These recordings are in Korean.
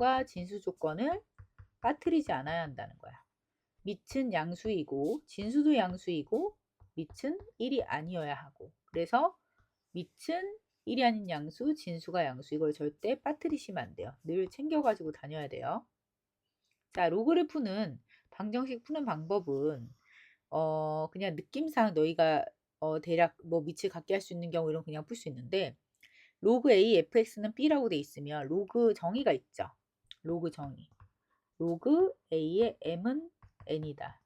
진수과 진수 조건을 빠뜨리지 않아야 한다는 거야. 밑은 양수이고 진수도 양수이고 밑은 1이 아니어야 하고 그래서 밑은 1이 아닌 양수, 진수가 양수 이걸 절대 빠뜨리시면 안 돼요. 늘 챙겨가지고 다녀야 돼요. 자, 로그를 푸는 방정식 푸는 방법은 어 그냥 느낌상 너희가 어 대략 뭐 밑을 갖게 할 수 있는 경우 이런 그냥 풀 수 있는데 로그 A fx는 b라고 돼 있으면 로그 정의가 있죠. 로그 정의. 로그 A의 m은 n이다.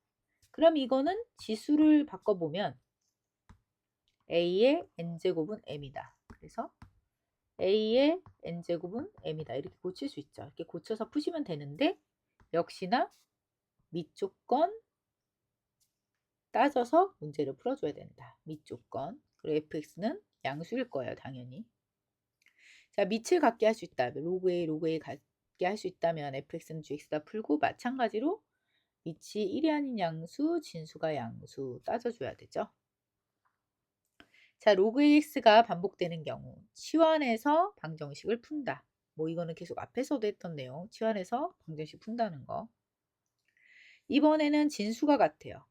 그럼 이거는 지수를 바꿔보면 A의 n제곱은 m이다. 그래서 A의 n제곱은 m이다. 이렇게 고칠 수 있죠. 이렇게 고쳐서 푸시면 되는데 역시나 밑조건 따져서 문제를 풀어줘야 된다. 밑조건. 그리고 fx는 양수일 거예요. 당연히. 자, 밑을 갖게 할 수 있다. 로그 A, 로그 A 갖게 할 수 있다면 fx는 gx다 풀고 마찬가지로 밑이 1이 아닌 양수, 진수가 양수 따져줘야 되죠. 자, 로그 AX가 반복되는 경우 치환해서 방정식을 푼다. 뭐 이거는 계속 앞에서도 했던 내용. 치환해서 방정식 푼다는 거. 이번에는 진수가 같아요.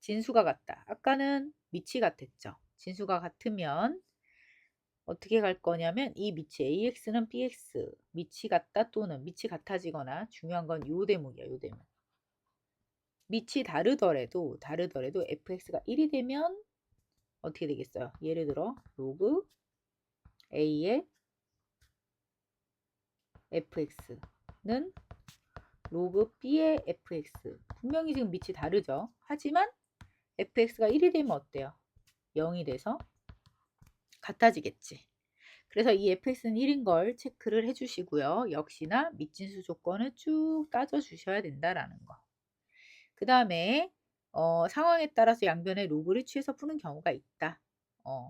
진수가 같다. 아까는 밑이 같았죠. 진수가 같으면 어떻게 갈 거냐면 이 밑이 AX는 BX, 밑이 같다 또는 밑이 같아지거나 중요한 건 요 대목이야, 요 대목. 밑이 다르더라도 다르더라도 fx가 1이 되면 어떻게 되겠어요? 예를 들어 로그 a의 fx는 로그 b의 fx 분명히 지금 밑이 다르죠. 하지만 fx가 1이 되면 어때요? 0이 돼서 같아지겠지. 그래서 이 fx는 1인 걸 체크를 해주시고요. 역시나 밑진수 조건을 쭉 따져주셔야 된다라는 거. 그 다음에 어, 상황에 따라서 양변의 로그를 취해서 푸는 경우가 있다.